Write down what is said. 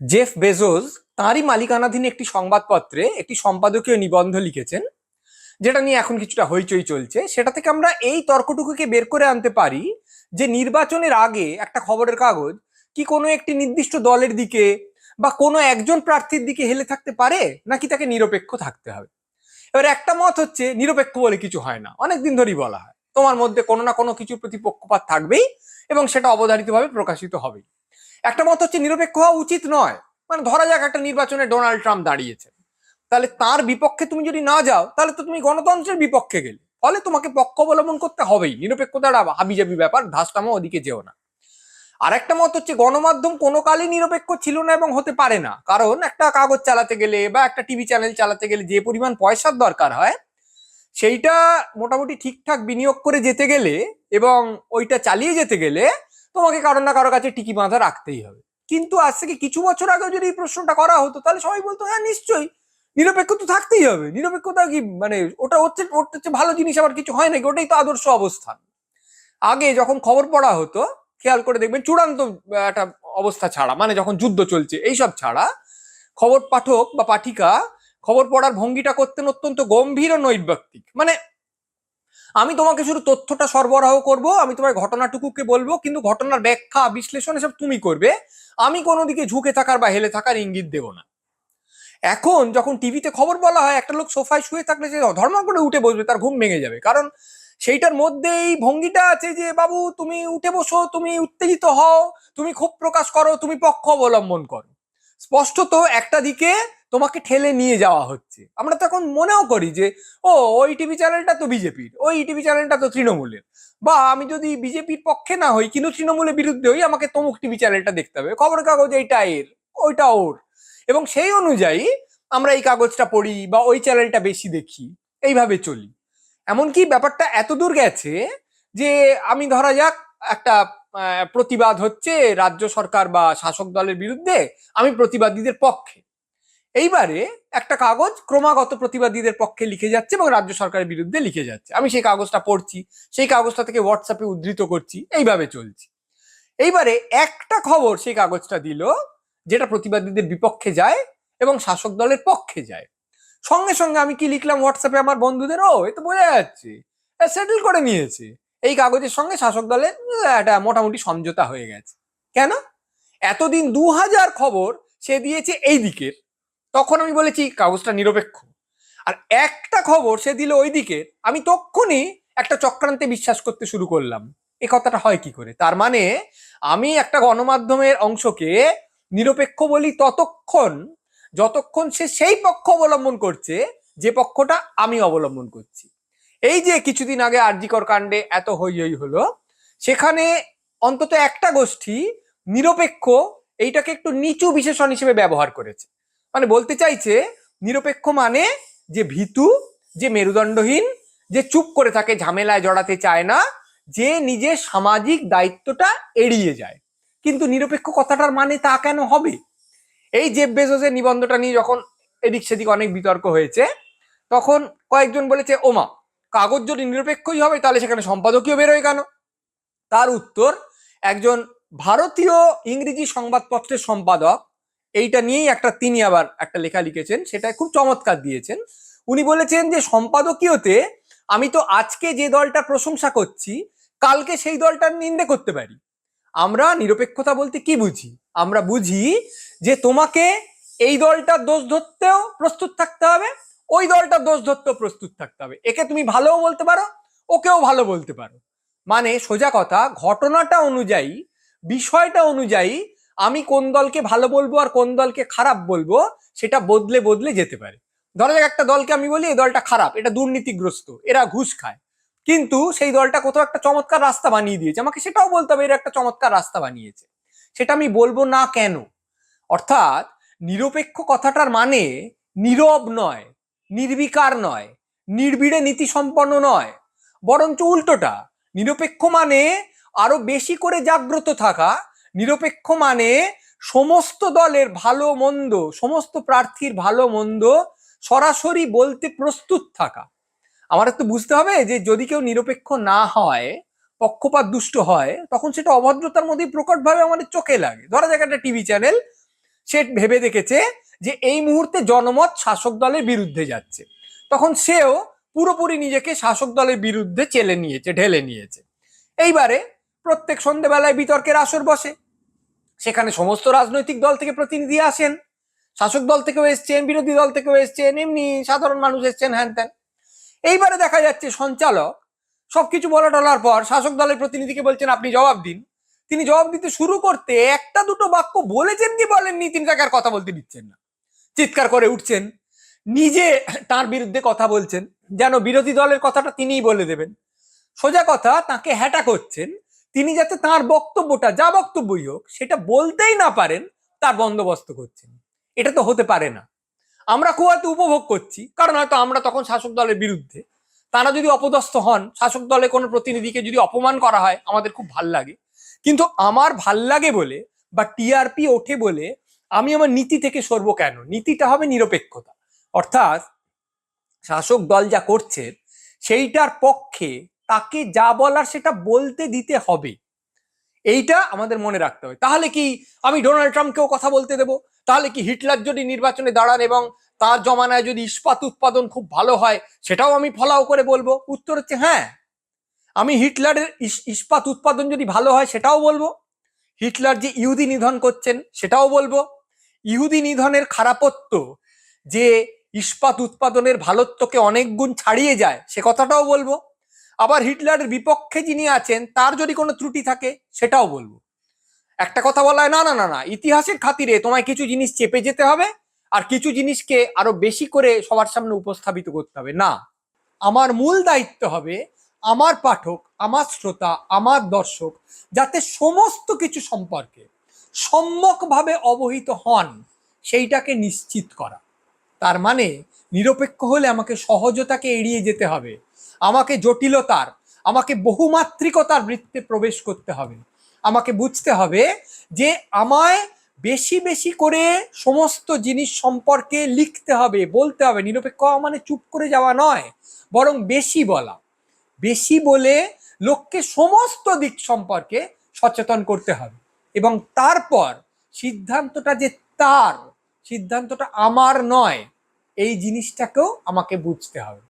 Jeff Bezos তাঁরই মালিকানাধীন একটি সংবাদপত্রে একটি সম্পাদকীয় নিবন্ধ লিখেছেন, যেটা নিয়ে এখন কিছুটা হইচই চলছে। সেটা থেকে আমরা এই তর্কটুকুকে বের করে আনতে পারি যে নির্বাচনের আগে একটা খবরের কাগজ কি কোনো একটি নির্দিষ্ট দলের দিকে বা কোনো একজন প্রার্থীর দিকে হেলে থাকতে পারে, নাকি তাকে নিরপেক্ষ থাকতে হবে? এবার একটা মত হচ্ছে, নিরপেক্ষ বলে কিছু হয় না অনেক দিন ধরেই বলা হয়। তোমার মধ্যে কোনো না কোনো কিছু প্রতি পক্ষপাত থাকবেই এবং সেটা অবধারিতভাবে প্রকাশিত হবেই। একটা মত হচ্ছে নিরপেক্ষ হওয়া উচিত নয়। মানে ধরা যাক একটা নির্বাচনে ডোনাল্ড ট্রাম্প দাঁড়িয়েছে তাহলে তার বিপক্ষে তুমি যদি না যাও, তাহলে তো তুমি গণতন্ত্রের বিপক্ষে গেলে। ফলে তোমাকে পক্ষ অবলম্বন করতে হবেই। নিরপেক্ষতার হাবিজাবি ব্যাপার ধাসটামো ওদিকে যেও না। আর একটা মত হচ্ছে গণমাধ্যম কোনো কালই নিরপেক্ষ ছিল না এবং হতে পারে না। কারণ একটা কাগজ চালাতে গেলে বা একটা টিভি চ্যানেল চালাতে গেলে যে পরিমাণ পয়সার দরকার হয়, সেইটা মোটামুটি ঠিকঠাক বিনিয়োগ করে যেতে গেলে এবং ওইটা চালিয়ে যেতে গেলে তোমাকে কারও না কারও কাছে টিকি বাঁধা রাখতেই হবে। কিন্তু আজ থেকে কিছু বছর আগে যদি এই প্রশ্নটা করা হতো, তাহলে সবাই বলতো হ্যাঁ নিশ্চয়ই। নিরপেক্ষ তো থাকতেই হবে। নিরপেক্ষতা কি মানে ওটা হচ্ছে ওটা হচ্ছে ভালো জিনিস, আবার কিছু হয় নাকি? ওটাই তো আদর্শ অবস্থান। আগে যখন খবর পড়া হতো, খেয়াল করে দেখবেন চূড়ান্ত একটা অবস্থা ছাড়া মানে যখন যুদ্ধ চলছে এইসব ছাড়া, খবর পাঠক বা পাঠিকা, খবর পড়ার ভঙ্গিটা করতেন অত্যন্ত গম্ভীর ও নৈর্ব্যক্তিক। মানে আমি তোমাকে শুধু তথ্যটা সরবরাহ করব, আমি তোমার ঘটনাটুকুকে বলব, কিন্তু ঘটনার ব্যাখ্যা, বিশ্লেষণ এসব তুমি করবে। আমি কোনো দিকে ঝুঁকে থাকার বা হেলে থাকার ইঙ্গিত দেবো না। এখন যখন টিভিতে খবর বলা হয়, একটা লোক সোফায় শুয়ে থাকলে সে ধর্ম করে উঠে বসবে, তার ঘুম ভেঙে যাবে। কারণ সেইটার মধ্যে এই ভঙ্গিটা আছে যে, বাবু, তুমি উঠে বসো, তুমি উত্তেজিত হও, তুমি ক্ষোভ প্রকাশ করো, তুমি পক্ষ অবলম্বন করো। স্পষ্টত একটা দিকে তোমাকে ঠেলে নিয়ে যাওয়া হচ্ছে। আমরা তো এখন মনেও করি যে, ও, ওই টিভি চ্যানেলটা তো বিজেপির, ওই টিভি চ্যানেলটা তো তৃণমূলের। বা আমি যদি বিজেপির পক্ষে না হই, কিন্তু তৃণমূলের বিরুদ্ধে হই, আমাকে তমুক টিভি চ্যানেলটা দেখতে হবে। খবরের কাগজ এইটা এর, ওইটা ওর। এবং সেই অনুযায়ী আমরা এই কাগজটা পড়ি বা ওই চ্যানেলটা বেশি দেখি, এইভাবে চলি। এমনকি ব্যাপারটা এত দূর গেছে যে, আমি ধরা যাক, একটা প্রতিবাদ হচ্ছে রাজ্য সরকার বা শাসক দলের বিরুদ্ধে, আমি প্রতিবাদীদের পক্ষে। এইবারে একটা কাগজ ক্রমাগত প্রতিবাদীদের পক্ষে লিখে যাচ্ছে এবং রাজ্য সরকারের বিরুদ্ধে লিখে যাচ্ছে। আমি সেই কাগজটা পড়ছি, সেই কাগজটা থেকে হোয়াটসঅ্যাপে উদ্ধৃত করছি, এইভাবে চলছি। এইবারে একটা খবর সেই কাগজটা দিল, যেটা প্রতিবাদীদের বিপক্ষে যায় এবং শাসক দলের পক্ষে যায়। সঙ্গে সঙ্গে আমি কি লিখলাম হোয়াটসঅ্যাপে আমার বন্ধুদের? ও, এ তো বোঝা যাচ্ছে। সেটেল করে নিয়েছে। এই কাগজের সঙ্গে শাসক দলের একটা মোটামুটি সমঝোতা হয়ে গেছে। কেন? এতদিন দু হাজার খবর সে দিয়েছে এই দিকের। তখন আমি বলেছি, কাগজটা নিরপেক্ষ। আর একটা খবর সে দিল ওই দিকে আমি তখনই একটা চক্রান্তে বিশ্বাস করতে শুরু করলাম। এ কথাটা হয় কি করে? তার মানে আমি একটা গণমাধ্যমের অংশকে নিরপেক্ষ বলি ততক্ষণ, যতক্ষণ সে সেই পক্ষ অবলম্বন করছে, যে পক্ষটা আমি অবলম্বন করছি। এই যে কিছুদিন আগে আরজিকর কাণ্ডে এত হই হই হলো, সেখানে অন্তত একটা গোষ্ঠী নিরপেক্ষ, এইটাকে একটু নিচু বিশেষণ হিসেবে ব্যবহার করেছে। মানে বলতে চাইছে, নিরপেক্ষ মানে যে ভীতু, যে মেরুদণ্ডহীন, যে চুপ করে থাকে, ঝামেলায় জড়াতে চায় না, যে নিজের সামাজিক দায়িত্বটা এড়িয়ে যায়। কিন্তু নিরপেক্ষ কথাটার মানে তা কেন হবে? এই জেব বেজোসের নিবন্ধটা নিয়ে যখন এদিক সেদিক অনেক বিতর্ক হয়েছে, তখন কয়েকজন বলেছে, ওমা, কাগজ যদি নিরপেক্ষই হবে, তাহলে সেখানে সম্পাদকীয় বেরোয় কেন? তার উত্তর, একজন ভারতীয় ইংরেজি সংবাদপত্রের সম্পাদক এইটা নিয়েই একটা তিনি আবার একটা লেখা লিখেছেন, সেটা খুব চমৎকার দিয়েছেন। উনি বলেছেন যে সম্পাদকীয়তে আমি তো আজকে যে দলটা প্রশংসা করছি, কালকে সেই দলটার নিন্দে করতে পারি। আমরা নিরপেক্ষতা বলতে কি বুঝি? আমরা বুঝি যে তোমাকে এই দলটার দোষ ধরতেও প্রস্তুত থাকতে হবে, ওই দলটার দোষ ধরতেও প্রস্তুত থাকতে হবে। একে তুমি ভালোও বলতে পারো, ওকেও ভালো বলতে পারো। মানে সোজা কথা, ঘটনাটা অনুযায়ী, বিষয়টা অনুযায়ী আমি কোন দলকে ভালো বলব আর কোন দলকে খারাপ বলব, সেটা বদলে বদলে যেতে পারে। ধরা যাক একটা দলকে আমি বলি, এই দলটা খারাপ, এটা দুর্নীতিগ্রস্ত, এরা ঘুষ খায়। কিন্তু সেই দলটা কোথাও একটা চমৎকার রাস্তা বানিয়ে দিয়েছে। আমাকে সেটাও বলতে হবে, এরা একটা চমৎকার রাস্তা বানিয়েছে। সেটা আমি বলব না কেন? অর্থাৎ নিরপেক্ষ কথাটার মানে নীরব নয়, নির্বিকার নয়, নির্বিড়ে নীতি সম্পন্ন নয়। বরঞ্চ উল্টোটা, নিরপেক্ষ মানে আরও বেশি করে জাগ্রত থাকা নিরপেক্ষ মানে সমস্ত দলের ভালো মন্দ, সমস্ত প্রার্থীর ভালো মন্দ সরাসরি বলতে প্রস্তুত থাকা। আমার একটু বুঝতে হবে যে যদি কেউ নিরপেক্ষ না হয়, পক্ষপাত দুষ্ট হয়, তখন সেটা অভদ্রতার মধ্যে প্রকটভাবে আমাদের চোখে লাগে। ধরা যাক একটা টিভি চ্যানেল, সে ভেবে দেখেছে যে এই মুহূর্তে জনমত শাসক দলের বিরুদ্ধে যাচ্ছে। তখন সেও পুরোপুরি নিজেকে শাসক দলের বিরুদ্ধে চেলে নিয়েছে, ঢেলে নিয়েছে। এইবারে প্রত্যেক সন্ধেবেলায় বিতর্কের আসর বসে। সেখানে সমস্ত রাজনৈতিক দল থেকে প্রতিনিধি আসেন, শাসক দল থেকেও এসছেন বিরোধী দল থেকেও এসছেন এমনি সাধারণ মানুষ এসছেন, হ্যান ত্যান। এইবারে দেখা যাচ্ছে সঞ্চালক সবকিছু বলা টলার পর শাসক দলের প্রতিনিধিকে বলছেন, আপনি জবাব দিন। তিনি জবাব দিতে শুরু করতে একটা দুটো বাক্য বলেছেন কি বলেননি, তিনি তাকে আর কথা বলতে দিচ্ছেন না। চিৎকার করে উঠছেন, নিজে তার বিরুদ্ধে কথা বলছেন, যেন বিরোধী দলের কথাটা তিনিই বলে দেবেন। সোজা কথা, তাকে হ্যাটা করছেন তিনি যাতে তার বক্তব্যটা, যা বক্তব্যই হোক, সেটা বলতেই না পারেন, তার বন্দোবস্ত করছেন। এটা তো হতে পারে না। আমরা খুব হয়তো উপভোগ করছি, কারণ হয়তো আমরা তখন শাসক দলের বিরুদ্ধে। তারা যদি অপদস্থ হন, শাসক দলের কোনো প্রতিনিধিকে যদি অপমান করা হয়, আমাদের খুব ভালো লাগে। কিন্তু আমার ভালো লাগে বলে বা টিআরপি ওঠে বলে, আমি আমার নীতি থেকে সরবো কেন? নীতিটা হবে নিরপেক্ষতা। অর্থাৎ শাসক দল যা করছে, সেইটার পক্ষে তাকে যা বলার সেটা বলতে দিতে হবে। এইটা আমাদের মনে রাখতে হবে। তাহলে কি আমি ডোনাল্ড ট্রাম্পকেও কথা বলতে দেব? তাহলে কি হিটলার যদি নির্বাচনে দাঁড়ান এবং তার জমানায় যদি ইস্পাত উৎপাদন খুব ভালো হয়, সেটাও আমি ফলাও করে বলব। উত্তর হচ্ছে হ্যাঁ। আমি হিটলারের ইস- ইস্পাত উৎপাদন যদি ভালো হয়, সেটাও বলব। হিটলার যে ইহুদি নিধন করছেন, সেটাও বলব। ইহুদি নিধনের খারাপত্ব যে ইস্পাত উৎপাদনের ভালোত্বকে অনেক গুণ ছাড়িয়ে যায়, সে কথাটাও বলব। আবার হিটলারের বিপক্ষে যিনি আছেন, তার যদি কোনো ত্রুটি থাকে, সেটাও বলব। একটা কথা বলা হয় না না না না, ইতিহাসের খাতিরে তোমায় কিছু জিনিস চেপে যেতে হবে আর কিছু জিনিসকে আরও বেশি করে সবার সামনে উপস্থাপিত করতে হবে। না, আমার মূল দায়িত্ব হবে আমার পাঠক, আমার শ্রোতা, আমার দর্শক, যাতে সমস্ত কিছু সম্পর্কে সম্যকভাবে অবহিত হন, সেইটাকে নিশ্চিত করা। তার মানে নিরপেক্ষ হলে আমাকে সহজতাকে এড়িয়ে যেতে হবে। আমাকে জটিলতার, আমাকে বহুমাত্রিকতার বৃত্তে প্রবেশ করতে হবে। আমাকে বুঝতে হবে যে আমায় বেশি বেশি করে সমস্ত জিনিস সম্পর্কে লিখতে হবে, বলতে হবে। নিরপেক্ষ মানে চুপ করে যাওয়া নয়, বরং বেশি বলা। বেশি বলে লোককে সমস্ত দিক সম্পর্কে সচেতন করতে হবে। এবং তারপর সিদ্ধান্তটা যে তার, সিদ্ধান্তটা আমার নয়, এই জিনিসটাকেও আমাকে বুঝতে হবে।